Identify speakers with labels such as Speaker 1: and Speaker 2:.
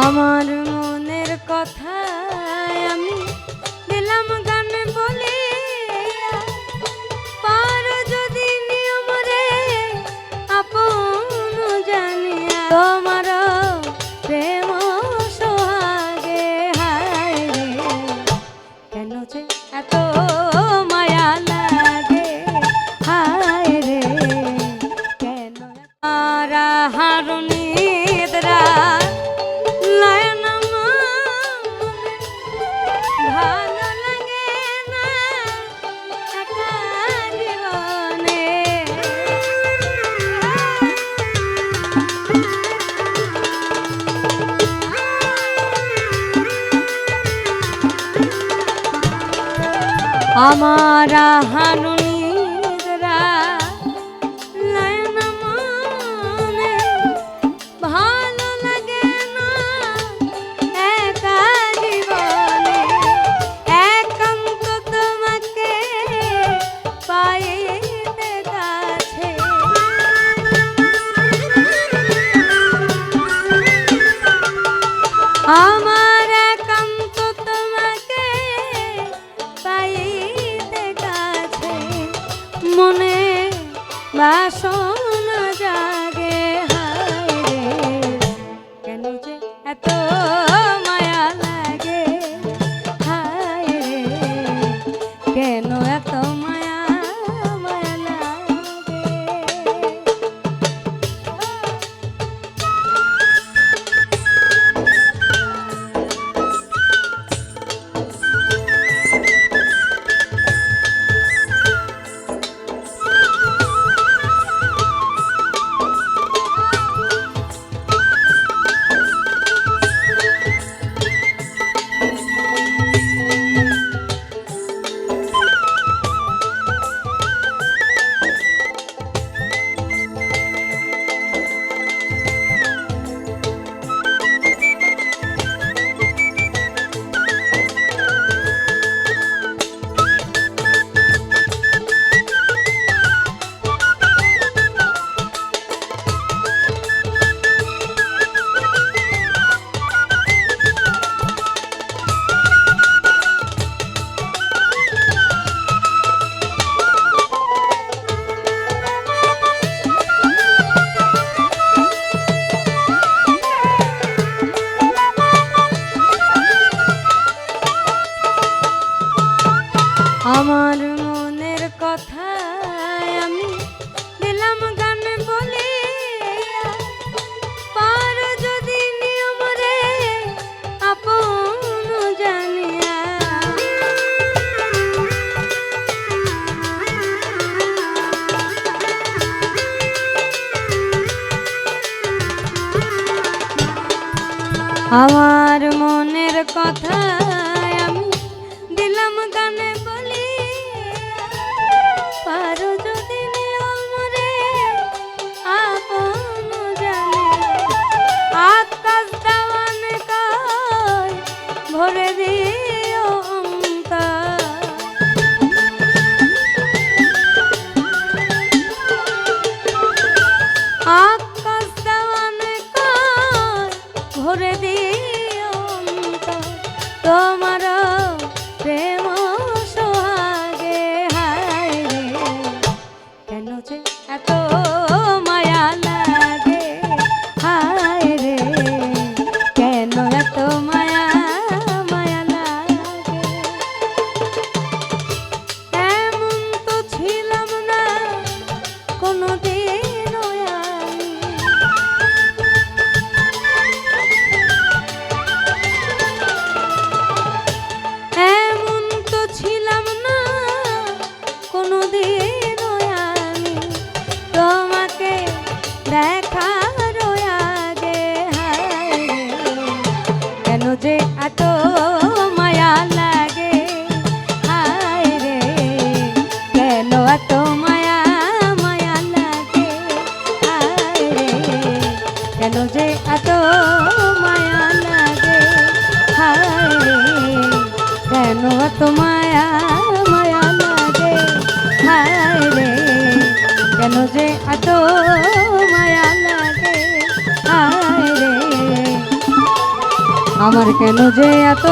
Speaker 1: আমার মনের কথা আমার হানুনিদরা নয়ন মনে ভালো লাগে না। একা জীবনে একান্ত তোমাকে পাইতে বাসনা আমার মনের কথা আমি দিলাম গানে বলি, পারো যদি নিয়ম রে আপন জানে। আকাশ দেওয়ান কয়, ভরে দিও কয়, ভরে দিও তোমার কোনোদিনও আমি তোমাকে দেখার আগে রে, কেন যে এত মায়া লাগে রে। মায়া মায়া লাগে যে মায়া লাগে আমার কেন যে এত